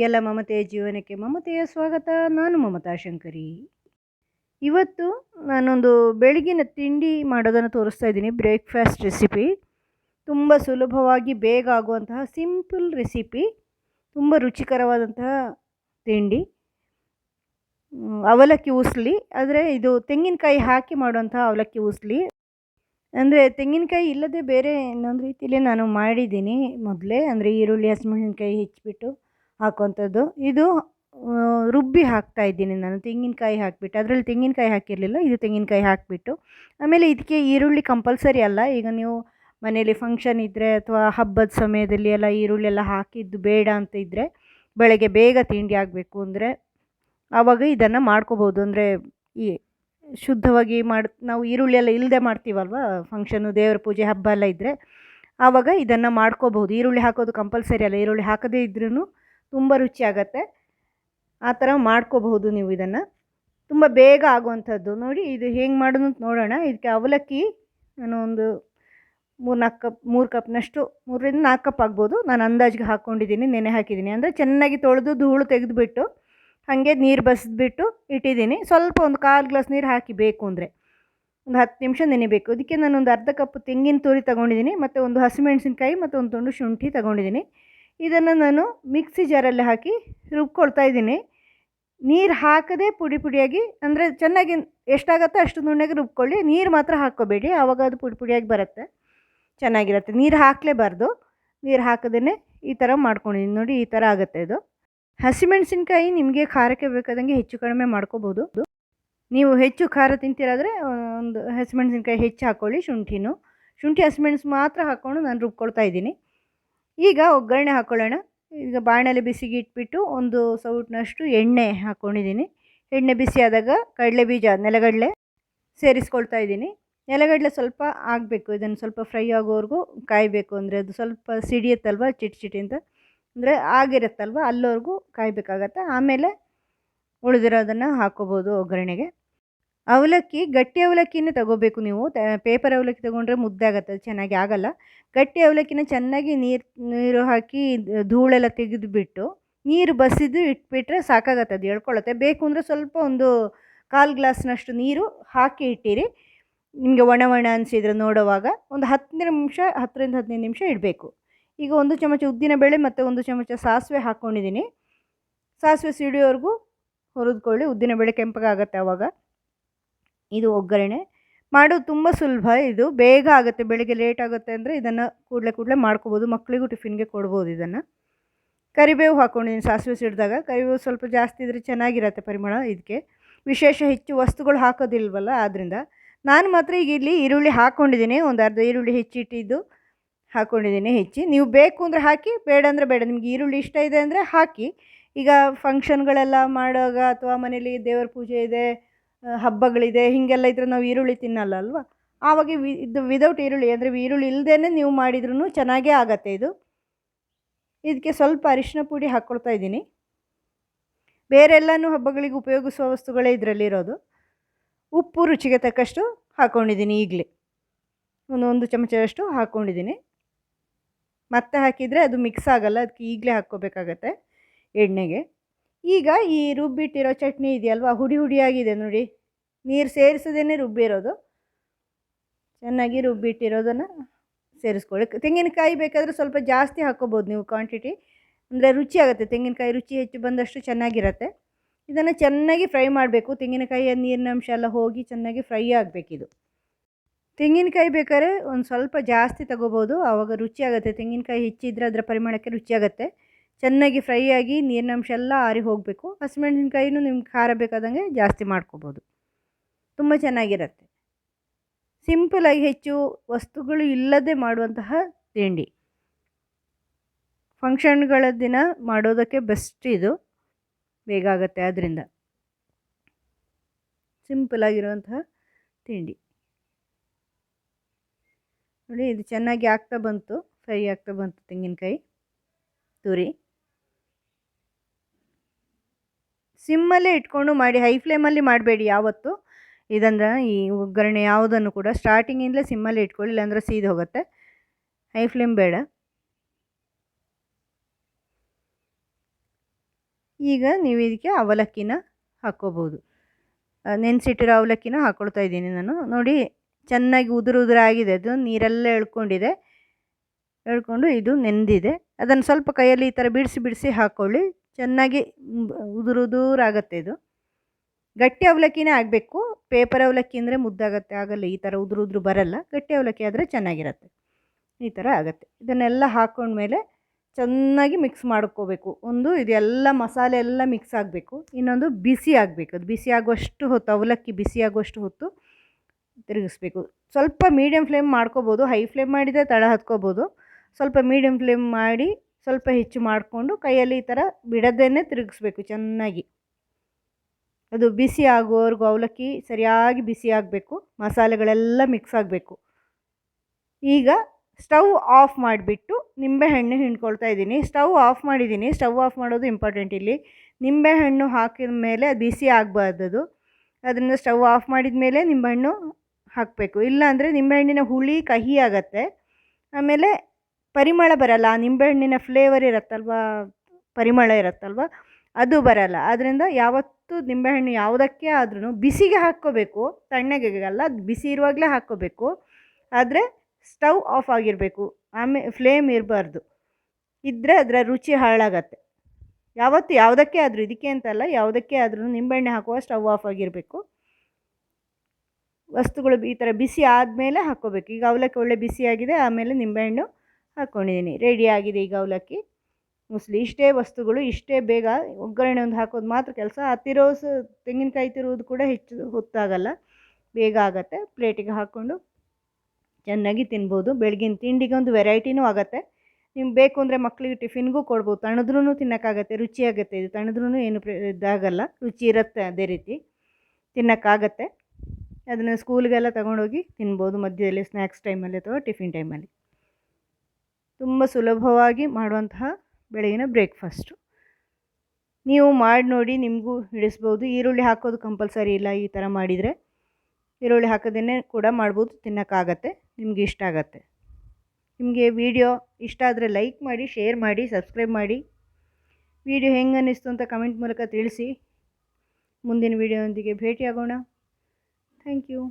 ನಿಮಗೆಲ್ಲ ಮಮತೆಯ ಜೀವನಕ್ಕೆ ಮಮತೆಯ ಸ್ವಾಗತ. ನಾನು ಮಮತಾ ಶಂಕರಿ. ಇವತ್ತು ನಾನೊಂದು ಬೆಳಗಿನ ತಿಂಡಿ ಮಾಡೋದನ್ನು ತೋರಿಸ್ತಾ ಇದ್ದೀನಿ. Breakfast recipe. ತುಂಬ ಸುಲಭವಾಗಿ ಬೇಗ ಆಗುವಂತಹ ಸಿಂಪಲ್ ರೆಸಿಪಿ. ತುಂಬ ರುಚಿಕರವಾದಂತಹ ತಿಂಡಿ. ಅವಲಕ್ಕಿ ಉಸ್ಲಿ. ಆದರೆ ಇದು ತೆಂಗಿನಕಾಯಿ ಹಾಕಿ ಮಾಡುವಂತಹ ಅವಲಕ್ಕಿ ಉಸ್ಲಿ. ಅಂದರೆ ತೆಂಗಿನಕಾಯಿ ಇಲ್ಲದೆ ಬೇರೆ ಇನ್ನೊಂದು ರೀತಿಯಲ್ಲಿ ನಾನು ಮಾಡಿದ್ದೀನಿ ಮೊದಲೇ. ಅಂದರೆ ಈರುಳ್ಳಿ, ಹಸಿಮೆಣಸಿನ್ಕಾಯಿ ಹೆಚ್ಚಿಬಿಟ್ಟು ಹಾಕುವಂಥದ್ದು. ಇದು ರುಬ್ಬಿ ಹಾಕ್ತಾ ಇದ್ದೀನಿ ನಾನು. ತೆಂಗಿನಕಾಯಿ ಹಾಕಿಬಿಟ್ಟು, ಅದರಲ್ಲಿ ತೆಂಗಿನಕಾಯಿ ಹಾಕಿರಲಿಲ್ಲ, ಇದು ತೆಂಗಿನಕಾಯಿ ಹಾಕಿಬಿಟ್ಟು. ಆಮೇಲೆ ಇದಕ್ಕೆ ಈರುಳ್ಳಿ ಕಂಪಲ್ಸರಿ ಅಲ್ಲ. ಈಗ ನೀವು ಮನೆಯಲ್ಲಿ ಫಂಕ್ಷನ್ ಇದ್ದರೆ ಅಥವಾ ಹಬ್ಬದ ಸಮಯದಲ್ಲಿ ಎಲ್ಲ ಈರುಳ್ಳಿ ಎಲ್ಲ ಹಾಕಿದ್ದು ಬೇಡ ಅಂತ ಇದ್ದರೆ ಬೆಳಗ್ಗೆ ಬೇಗ ತಿಂಡಿ ಆಗಬೇಕು ಅಂದರೆ ಆವಾಗ ಇದನ್ನು ಮಾಡ್ಕೋಬೋದು. ಅಂದರೆ ಈ ಶುದ್ಧವಾಗಿ ಮಾಡಿ, ನಾವು ಈರುಳ್ಳಿ ಎಲ್ಲ ಇಲ್ಲದೆ ಮಾಡ್ತೀವಲ್ವ? ಫಂಕ್ಷನು ದೇವರ ಪೂಜೆ, ಹಬ್ಬ ಎಲ್ಲ ಇದ್ದರೆ ಆವಾಗ ಇದನ್ನು ಮಾಡ್ಕೋಬಹುದು ಈರುಳ್ಳಿ ಹಾಕೋದು ಕಂಪಲ್ಸರಿ ಅಲ್ಲ. ಈರುಳ್ಳಿ ಹಾಕದೇ ಇದ್ರೂ ತುಂಬ ರುಚಿಯಾಗತ್ತೆ ಆ ಥರ ಮಾಡ್ಕೋಬಹುದು ನೀವು ಇದನ್ನು. ತುಂಬ ಬೇಗ ಆಗುವಂಥದ್ದು. ನೋಡಿ, ಇದು ಹೇಗೆ ಮಾಡೋದು ಅಂತ ನೋಡೋಣ. ಇದಕ್ಕೆ ಅವಲಕ್ಕಿ, ನಾನು ಒಂದು ಮೂರು ನಾಲ್ಕು ಕಪ್, ಮೂರು ಕಪ್ನಷ್ಟು, ಮೂರರಿಂದ ನಾಲ್ಕು ಕಪ್ ಆಗ್ಬೋದು. ನಾನು ಅಂದಾಜಿಗೆ ಹಾಕ್ಕೊಂಡಿದ್ದೀನಿ ನೆನೆ ಹಾಕಿದ್ದೀನಿ. ಅಂದರೆ ಚೆನ್ನಾಗಿ ತೊಳೆದು ಧೂಳು ತೆಗೆದುಬಿಟ್ಟು, ಹಾಗೆ ನೀರು ಬಸಿದ್ಬಿಟ್ಟು ಇಟ್ಟಿದ್ದೀನಿ. ಸ್ವಲ್ಪ ಒಂದು ಕಾಲು ಗ್ಲಾಸ್ ನೀರು ಹಾಕಿ ಬೇಕು ಅಂದರೆ. ಒಂದು ಹತ್ತು ನಿಮಿಷ ನೆನೆಬೇಕು. ಅದಕ್ಕೆ ನಾನು ಒಂದು ಅರ್ಧ ಕಪ್ ತೆಂಗಿನ ತುರಿ ತೊಗೊಂಡಿದ್ದೀನಿ, ಮತ್ತು ಒಂದು ಹಸಿಮೆಣಸಿನ್ಕಾಯಿ, ಮತ್ತು ಒಂದು ತುಂಡು ಶುಂಠಿ ತೊಗೊಂಡಿದ್ದೀನಿ. ಇದನ್ನು ನಾನು ಮಿಕ್ಸಿ ಜಾರಲ್ಲಿ ಹಾಕಿ ರುಬ್ಕೊಳ್ತಾ ಇದ್ದೀನಿ. ನೀರು ಹಾಕದೆ ಪುಡಿ ಪುಡಿಯಾಗಿ, ಅಂದರೆ ಚೆನ್ನಾಗಿ ಎಷ್ಟಾಗತ್ತೋ ಅಷ್ಟು ನುಣ್ಣಗೆ ರುಬ್ಕೊಳ್ಳಿ. ನೀರು ಮಾತ್ರ ಹಾಕ್ಕೋಬೇಡಿ, ಆವಾಗ ಅದು ಪುಡಿ ಪುಡಿಯಾಗಿ ಬರುತ್ತೆ. ಚೆನ್ನಾಗಿರುತ್ತೆ. ನೀರು ಹಾಕಲೇಬಾರ್ದು. ನೀರು ಹಾಕದೇ ಈ ಥರ ಮಾಡ್ಕೊಂಡಿದ್ದೀನಿ. ನೋಡಿ, ಈ ಥರ ಆಗುತ್ತೆ ಇದು. ಹಸಿಮೆಣಸಿನ್ಕಾಯಿ ನಿಮಗೆ ಖಾರಕ್ಕೆ ಬೇಕಾದಂಗೆ ಹೆಚ್ಚು ಕಡಿಮೆ ಮಾಡ್ಕೋಬೋದು. ನೀವು ಹೆಚ್ಚು ಖಾರ ತಿಂತೀರಾದರೆ ಒಂದು ಹಸಿಮೆಣಸಿನ್ಕಾಯಿ ಹೆಚ್ಚು ಹಾಕ್ಕೊಳ್ಳಿ ಶುಂಠಿನೂ. ಶುಂಠಿ, ಹಸಿಮೆಣಸು ಮಾತ್ರ ಹಾಕ್ಕೊಂಡು ನಾನು ರುಬ್ಕೊಳ್ತಾ ಇದ್ದೀನಿ. ಈಗ ಒಗ್ಗರಣೆ ಹಾಕ್ಕೊಳ್ಳೋಣ ಈಗ ಬಾಣಲೆ ಬಿಸಿಗೆ ಇಟ್ಬಿಟ್ಟು ಒಂದು ಸೌಟ್ನಷ್ಟು ಎಣ್ಣೆ ಹಾಕ್ಕೊಂಡಿದ್ದೀನಿ ಎಣ್ಣೆ ಬಿಸಿ ಆದಾಗ ಕಡಲೆ ಬೀಜ, ನೆಲಗಡಲೆ ಸೇರಿಸ್ಕೊಳ್ತಾ ಇದ್ದೀನಿ. ನೆಲಗಡಲೆ ಸ್ವಲ್ಪ ಆಗಬೇಕು, ಇದನ್ನು ಸ್ವಲ್ಪ ಫ್ರೈ ಆಗೋವರೆಗೂ ಕಾಯಬೇಕು. ಅಂದರೆ ಅದು ಸ್ವಲ್ಪ ಸಿಡಿಯುತ್ತಲ್ವ, ಚಿಟ್ ಚಿಟಿ ಅಂತ. ಅಂದರೆ ಆಗಿರುತ್ತಲ್ವ, ಅಲ್ಲಿವರೆಗೂ ಕಾಯಬೇಕಾಗತ್ತೆ. ಆಮೇಲೆ ಉಳಿದಿರೋದನ್ನು ಹಾಕ್ಕೋಬೋದು ಒಗ್ಗರಣೆಗೆ. ಅವಲಕ್ಕಿ, ಗಟ್ಟಿ ಅವಲಕ್ಕಿನೇ ತಗೋಬೇಕು ನೀವು. ಪೇಪರ್ ಅವಲಕ್ಕಿ ತಗೊಂಡ್ರೆ ಮುದ್ದಾಗತ್ತೆ ಚೆನ್ನಾಗಿ ಆಗಲ್ಲ. ಗಟ್ಟಿ ಅವಲಕ್ಕಿನ ಚೆನ್ನಾಗಿ ನೀರು ನೀರು ಹಾಕಿ ಧೂಳೆಲ್ಲ ತೆಗೆದುಬಿಟ್ಟು ನೀರು ಬಸಿದು ಇಟ್ಬಿಟ್ರೆ ಸಾಕಾಗತ್ತೆ, ಅದು ಎಳ್ಕೊಳ್ಳುತ್ತೆ ಬೇಕು ಅಂದರೆ ಸ್ವಲ್ಪ ಒಂದು ಕಾಲು ಗ್ಲಾಸ್ನಷ್ಟು ನೀರು ಹಾಕಿ ಇಟ್ಟಿರಿ. ನಿಮಗೆ ಒಣ ಒಣ ಅನಿಸಿದ್ರೆ ನೋಡುವಾಗ ಒಂದು ಹತ್ತು ನಿಮಿಷ, ಹತ್ತರಿಂದ ಹದಿನೈದು ನಿಮಿಷ ಇಡಬೇಕು. ಈಗ ಒಂದು ಚಮಚ ಉದ್ದಿನಬೇಳೆ ಮತ್ತು ಒಂದು ಚಮಚ ಸಾಸಿವೆ ಹಾಕ್ಕೊಂಡಿದ್ದೀನಿ ಸಾಸಿವೆ ಸಿಡಿಯೋವರೆಗೂ ಹುರಿದ್ಕೊಳ್ಳಿ ಉದ್ದಿನಬೇಳೆ ಕೆಂಪಗಾಗತ್ತೆ ಆವಾಗ ಇದು ಒಗ್ಗರಣೆ. ಮಾಡೋದು ತುಂಬ ಸುಲಭ ಇದು. ಬೇಗ ಆಗುತ್ತೆ, ಬೆಳಿಗ್ಗೆ ಲೇಟ್ ಆಗುತ್ತೆ ಅಂದರೆ ಇದನ್ನು ಕೂಡಲೇ ಕೂಡಲೇ ಮಾಡ್ಕೋಬೋದು. ಮಕ್ಕಳಿಗೂ ಟಿಫಿನ್ಗೆ ಕೊಡ್ಬೋದು ಇದನ್ನು. ಕರಿಬೇವು ಹಾಕ್ಕೊಂಡಿದ್ದೀನಿ ಸಾಸಿವೆ ಸಿಡಿದಾಗ. ಕರಿಬೇವು ಸ್ವಲ್ಪ ಜಾಸ್ತಿ ಇದ್ದರೆ ಚೆನ್ನಾಗಿರತ್ತೆ ಪರಿಮಳ ಇದಕ್ಕೆ ವಿಶೇಷ ಹೆಚ್ಚು ವಸ್ತುಗಳು ಹಾಕೋದಿಲ್ವಲ್ಲ ಆದ್ದರಿಂದ ನಾನು ಮಾತ್ರ ಈಗ ಇಲ್ಲಿ ಈರುಳ್ಳಿ ಹಾಕ್ಕೊಂಡಿದ್ದೀನಿ ಒಂದು ಅರ್ಧ ಈರುಳ್ಳಿ ಹೆಚ್ಚಿಟ್ಟಿದ್ದು ಹಾಕ್ಕೊಂಡಿದ್ದೀನಿ ಹೆಚ್ಚಿ. ನೀವು ಬೇಕು ಅಂದರೆ ಹಾಕಿ, ಬೇಡ ಅಂದರೆ ಬೇಡ. ನಿಮ್ಗೆ ಈರುಳ್ಳಿ ಇಷ್ಟ ಇದೆ ಅಂದರೆ ಹಾಕಿ. ಈಗ ಫಂಕ್ಷನ್ಗಳೆಲ್ಲ ಮಾಡುವಾಗ ಅಥವಾ ಮನೇಲಿ ದೇವರ ಪೂಜೆ ಇದೆ ಹಬ್ಬಗಳಿದೆ, ಹೀಗೆಲ್ಲ ಇದ್ರೆ ನಾವು ಈರುಳ್ಳಿ ತಿನ್ನಲ್ಲ ಅಲ್ವಾ? ಆವಾಗ ವಿ, ಇದು ವಿದೌಟ್ ಈರುಳ್ಳಿ, ಅಂದರೆ ಈರುಳ್ಳಿ ಇಲ್ಲದೇ ನೀವು ಮಾಡಿದ್ರೂ ಚೆನ್ನಾಗೇ ಆಗತ್ತೆ ಇದು. ಇದಕ್ಕೆ ಸ್ವಲ್ಪ ಅರಿಶಿನ ಪುಡಿ ಹಾಕ್ಕೊಳ್ತಾ ಇದ್ದೀನಿ. ಬೇರೆಲ್ಲನೂ ಹಬ್ಬಗಳಿಗೆ ಉಪಯೋಗಿಸುವ ವಸ್ತುಗಳೇ ಇದರಲ್ಲಿರೋದು. ಉಪ್ಪು ರುಚಿಗೆ ತಕ್ಕಷ್ಟು ಹಾಕ್ಕೊಂಡಿದ್ದೀನಿ ಈಗಲೇ. ಒಂದು ಒಂದು ಚಮಚದಷ್ಟು ಹಾಕ್ಕೊಂಡಿದ್ದೀನಿ ಮತ್ತೆ ಹಾಕಿದರೆ ಅದು ಮಿಕ್ಸ್ ಆಗಲ್ಲ, ಅದಕ್ಕೆ ಈಗಲೇ ಹಾಕ್ಕೋಬೇಕಾಗತ್ತೆ ಎಣ್ಣೆಗೆ. ಈಗ ಈ ರುಬ್ಬಿಟ್ಟಿರೋ ಚಟ್ನಿ ಇದೆಯಲ್ವಾ? ಹುಡಿ ಹುಡಿಯಾಗಿದೆ ನೋಡಿ. ನೀರು ಸೇರಿಸದೇ ರುಬ್ಬಿರೋದು. ಚೆನ್ನಾಗಿ ರುಬ್ಬಿಟ್ಟಿರೋದನ್ನು ಸೇರಿಸ್ಕೊಳ್ಳಿ. ತೆಂಗಿನಕಾಯಿ ಬೇಕಾದರೆ ಸ್ವಲ್ಪ ಜಾಸ್ತಿ ಹಾಕ್ಕೋಬೋದು ನೀವು ಕ್ವಾಂಟಿಟಿ ಅಂದರೆ ರುಚಿ ಆಗುತ್ತೆ. ತೆಂಗಿನಕಾಯಿ ರುಚಿ ಹೆಚ್ಚು ಬಂದಷ್ಟು ಚೆನ್ನಾಗಿರತ್ತೆ. ಇದನ್ನು ಚೆನ್ನಾಗಿ ಫ್ರೈ ಮಾಡಬೇಕು. ತೆಂಗಿನಕಾಯಿಯ ನೀರಿನ ಅಂಶ ಎಲ್ಲ ಹೋಗಿ ಚೆನ್ನಾಗಿ ಫ್ರೈ ಆಗಬೇಕಿದು. ತೆಂಗಿನಕಾಯಿ ಬೇಕಾದ್ರೆ ಒಂದು ಸ್ವಲ್ಪ ಜಾಸ್ತಿ ತಗೋಬೋದು. ಆವಾಗ ರುಚಿ ಆಗುತ್ತೆ. ತೆಂಗಿನಕಾಯಿ ಹೆಚ್ಚಿದ್ರೆ ಅದರ ಪರಿಮಾಣಕ್ಕೆ ರುಚಿ ಆಗುತ್ತೆ. ಚೆನ್ನಾಗಿ ಫ್ರೈ ಆಗಿ ನೀರಿನ ಅಂಶ ಎಲ್ಲ ಆರಿ ಹೋಗಬೇಕು. ಹಸಿಮೆಣಸಿನ್ಕಾಯಿನೂ ನಿಮ್ಗೆ ಖಾರ ಬೇಕಾದಂಗೆ ಜಾಸ್ತಿ ಮಾಡ್ಕೋಬೋದು. ತುಂಬ ಚೆನ್ನಾಗಿರುತ್ತೆ. ಸಿಂಪಲಾಗಿ ಹೆಚ್ಚು ವಸ್ತುಗಳು ಇಲ್ಲದೆ ಮಾಡುವಂತಹ ತಿಂಡಿ. ಫಂಕ್ಷನ್ಗಳ ದಿನ ಮಾಡೋದಕ್ಕೆ ಬೆಸ್ಟ್ ಇದು. ಬೇಗ ಆಗುತ್ತೆ ಆದ್ದರಿಂದ ಸಿಂಪಲಾಗಿರುವಂತಹ ತಿಂಡಿ. ನೋಡಿ, ಇದು ಚೆನ್ನಾಗಿ ಆಗ್ತಾ ಬಂತು. ಫ್ರೈ ಆಗ್ತಾ ಬಂತು ತೆಂಗಿನಕಾಯಿ. ತುರಿ. ಸಿಮ್ಮಲ್ಲೇ ಇಟ್ಕೊಂಡು ಮಾಡಿ, ಹೈ ಫ್ಲೇಮಲ್ಲಿ ಮಾಡಬೇಡಿ ಯಾವತ್ತು. ಇದಂದ್ರೆ ಈ ಒಗ್ಗರಣೆ ಯಾವುದನ್ನು ಕೂಡ ಸ್ಟಾರ್ಟಿಂಗಿಂದಲೇ ಸಿಮ್ಮಲ್ಲೇ ಇಟ್ಕೊಳ್ಳಿ, ಇಲ್ಲಾಂದ್ರೆ ಸೀದು ಹೋಗುತ್ತೆ. ಹೈ ಫ್ಲೇಮ್ ಬೇಡ. ಈಗ ನೀವು ಇದಕ್ಕೆ ಅವಲಕ್ಕಿನ ಹಾಕ್ಕೋಬೋದು. ನೆನೆಸಿಟ್ಟಿರೋ ಅವಲಕ್ಕಿನ ಹಾಕ್ಕೊಳ್ತಾ ಇದ್ದೀನಿ ನಾನು. ನೋಡಿ, ಚೆನ್ನಾಗಿ ಉದುರು ಉದುರಾಗಿದೆ. ಅದು ನೀರೆಲ್ಲ ಎಳ್ಕೊಂಡಿದೆ. ಎಳ್ಕೊಂಡು ಇದು ನೆಂದಿದೆ. ಅದನ್ನು ಸ್ವಲ್ಪ ಕೈಯಲ್ಲಿ ಈ ಥರ ಬಿಡಿಸಿ ಬಿಡಿಸಿ ಹಾಕ್ಕೊಳ್ಳಿ. ಚೆನ್ನಾಗಿ ಉದುರು ಉದುರಾಗತ್ತೆ ಇದು. ಗಟ್ಟಿ ಅವಲಕ್ಕಿನೇ ಆಗಬೇಕು. ಪೇಪರ್ ಅವಲಕ್ಕಿ ಅಂದರೆ ಮುದ್ದಾಗತ್ತೆ, ಆಗಲ್ಲ, ಈ ಥರ ಉದುರು ಉದುರು ಬರಲ್ಲ. ಗಟ್ಟಿ ಅವಲಕ್ಕಿ ಆದರೆ ಚೆನ್ನಾಗಿರತ್ತೆ. ಈ ಥರ ಆಗುತ್ತೆ. ಇದನ್ನೆಲ್ಲ ಹಾಕ್ಕೊಂಡ್ಮೇಲೆ ಚೆನ್ನಾಗಿ ಮಿಕ್ಸ್ ಮಾಡ್ಕೋಬೇಕು. ಒಂದು ಇದೆಲ್ಲ ಮಸಾಲೆ ಎಲ್ಲ ಮಿಕ್ಸ್ ಆಗಬೇಕು. ಇನ್ನೊಂದು ಬಿಸಿ ಆಗಬೇಕು. ಅದು ಬಿಸಿ ಆಗುವಷ್ಟು ಹೊತ್ತು, ಅವಲಕ್ಕಿ ಬಿಸಿ ಆಗುವಷ್ಟು ಹೊತ್ತು ತಿರುಗಿಸ್ಬೇಕು. ಸ್ವಲ್ಪ ಮೀಡಿಯಮ್ ಫ್ಲೇಮ್ ಮಾಡ್ಕೋಬೋದು. ಹೈ ಫ್ಲೇಮ್ ಮಾಡಿದರೆ ತಳ ಹತ್ಕೋಬೋದು. ಸ್ವಲ್ಪ ಮೀಡಿಯಮ್ ಫ್ಲೇಮ್ ಮಾಡಿ ಸ್ವಲ್ಪ ಹೆಚ್ಚು ಮಾಡಿಕೊಂಡು ಕೈಯಲ್ಲಿ ಈ ಥರ ಬಿಡದೇನೆ ತಿರುಗಿಸ್ಬೇಕು ಚೆನ್ನಾಗಿ. ಅದು ಬಿಸಿ ಆಗುವವರೆಗೂ ಅವಲಕ್ಕಿ ಸರಿಯಾಗಿ ಬಿಸಿ ಆಗಬೇಕು, ಮಸಾಲೆಗಳೆಲ್ಲ ಮಿಕ್ಸ್ ಆಗಬೇಕು. ಈಗ ಸ್ಟವ್ ಆಫ್ ಮಾಡಿಬಿಟ್ಟು ನಿಂಬೆಹಣ್ಣು ಹಿಂಡ್ಕೊಳ್ತಾ ಇದ್ದೀನಿ. ಸ್ಟವ್ ಆಫ್ ಮಾಡಿದ್ದೀನಿ. ಸ್ಟವ್ ಆಫ್ ಮಾಡೋದು ಇಂಪಾರ್ಟೆಂಟ್ ಇಲ್ಲಿ. ನಿಂಬೆಹಣ್ಣು ಹಾಕಿದ ಮೇಲೆ ಅದು ಬಿಸಿ ಆಗಬಾರ್ದದು. ಅದರಿಂದ ಸ್ಟವ್ ಆಫ್ ಮಾಡಿದ ಮೇಲೆ ನಿಂಬೆಹಣ್ಣು ಹಾಕಬೇಕು. ಇಲ್ಲಾಂದರೆ ನಿಂಬೆಹಣ್ಣಿನ ಹುಳಿ ಕಹಿ ಆಗತ್ತೆ. ಆಮೇಲೆ ಪರಿಮಳ ಬರಲ್ಲ ಆ ನಿಂಬೆಹಣ್ಣಿನ ಫ್ಲೇವರ್ ಇರುತ್ತಲ್ವ? ಪರಿಮಳ ಇರುತ್ತಲ್ವ? ಅದು ಬರಲ್ಲ. ಆದ್ದರಿಂದ ಯಾವತ್ತೂ ನಿಂಬೆಹಣ್ಣು ಯಾವುದಕ್ಕೆ ಆದ್ರೂ ಬಿಸಿಗೆ ಹಾಕ್ಕೋಬೇಕು ತಣ್ಣಗೆಗಲ್ಲ ಬಿಸಿ ಇರುವಾಗಲೇ ಹಾಕ್ಕೋಬೇಕು. ಆದರೆ ಸ್ಟವ್ ಆಫ್ ಆಗಿರಬೇಕು, ಆಮೇ ಫ್ಲೇಮ್ ಇರಬಾರ್ದು. ಇದ್ದರೆ ಅದರ ರುಚಿ ಹಾಳಾಗತ್ತೆ. ಯಾವತ್ತು ಯಾವುದಕ್ಕೆ ಆದರೂ, ಇದಕ್ಕೆ ಅಂತಲ್ಲ ಯಾವುದಕ್ಕೆ ಆದ್ರೂ ನಿಂಬೆಹಣ್ಣೆ ಹಾಕುವ ಸ್ಟವ್ ಆಫ್ ಆಗಿರಬೇಕು. ವಸ್ತುಗಳು ಈ ಥರ ಬಿಸಿ ಆದಮೇಲೆ ಹಾಕ್ಕೋಬೇಕು. ಈಗ ಅವಲಕ್ಕಿ ಒಳ್ಳೆ ಬಿಸಿಯಾಗಿದೆ, ಆಮೇಲೆ ನಿಂಬೆಹಣ್ಣು ಹಾಕ್ಕೊಂಡಿದ್ದೀನಿ ರೆಡಿ ಆಗಿದೆ ಈಗ ಅವಲಕ್ಕಿ. ಮುಸ್ಲಿ ಇಷ್ಟೇ ವಸ್ತುಗಳು, ಇಷ್ಟೇ ಬೇಗ ಒಗ್ಗರಣೆ ಒಂದು ಹಾಕೋದು ಮಾತ್ರ ಕೆಲಸ. ಹತ್ತಿರೋ ತೆಂಗಿನಕಾಯಿ ತಿರುವುದು ಕೂಡ ಹೆಚ್ಚು ಹೊತ್ತಾಗಲ್ಲ. ಬೇಗ ಆಗುತ್ತೆ. ಪ್ಲೇಟಿಗೆ ಹಾಕ್ಕೊಂಡು ಚೆನ್ನಾಗಿ ತಿನ್ಬೋದು. ಬೆಳಗಿನ ತಿಂಡಿಗೆ ಒಂದು ವೆರೈಟಿನೂ ಆಗುತ್ತೆ. ನಿಮ್ಗೆ ಬೇಕು ಅಂದರೆ ಮಕ್ಕಳಿಗೆ ಟಿಫಿನ್ಗೂ ಕೊಡ್ಬೋದು. ತಣದ್ರೂ ತಿನ್ನೋಕ್ಕಾಗತ್ತೆ. ರುಚಿಯಾಗುತ್ತೆ ಇದು. ತಣದ್ರೂ ಏನು ಇದಾಗಲ್ಲ. ರುಚಿ ಇರುತ್ತೆ ಅದೇ ರೀತಿ. ತಿನ್ನೋಕ್ಕಾಗತ್ತೆ. ಅದನ್ನು ಸ್ಕೂಲ್ಗೆಲ್ಲ ತಗೊಂಡೋಗಿ ತಿನ್ಬೋದು ಮಧ್ಯದಲ್ಲಿ ಸ್ನ್ಯಾಕ್ಸ್ ಟೈಮಲ್ಲಿ ಅಥವಾ ಟಿಫಿನ್ ಟೈಮಲ್ಲಿ ತುಂಬ ಸುಲಭವಾಗಿ ಮಾಡುವಂತಹ ಬೆಳಗಿನ ಬ್ರೇಕ್ಫಾಸ್ಟು ನೀವು ಮಾಡಿ ನೋಡಿ ನಿಮಗೂ ಹಿಡಿಸ್ಬೋದು. ಈರುಳ್ಳಿ ಹಾಕೋದು ಕಂಪಲ್ಸರಿ ಇಲ್ಲ ಈ ಥರ ಮಾಡಿದರೆ. ಈರುಳ್ಳಿ ಹಾಕೋದನ್ನೇ ಕೂಡ ಮಾಡ್ಬೋದು, ತಿನ್ನೋಕ್ಕಾಗತ್ತೆ, ನಿಮಗೆ ಇಷ್ಟ ಆಗತ್ತೆ. ನಿಮಗೆ ವಿಡಿಯೋ ಇಷ್ಟ ಆದರೆ ಲೈಕ್ ಮಾಡಿ ಶೇರ್ ಮಾಡಿ ಸಬ್ಸ್ಕ್ರೈಬ್ ಮಾಡಿ. ವಿಡಿಯೋ ಹೆಂಗೆ ಅನ್ನಿಸ್ತು ಅಂತ ಕಮೆಂಟ್ ಮೂಲಕ ತಿಳಿಸಿ. ಮುಂದಿನ ವಿಡಿಯೋದೊಂದಿಗೆ ಭೇಟಿಯಾಗೋಣ. Thank you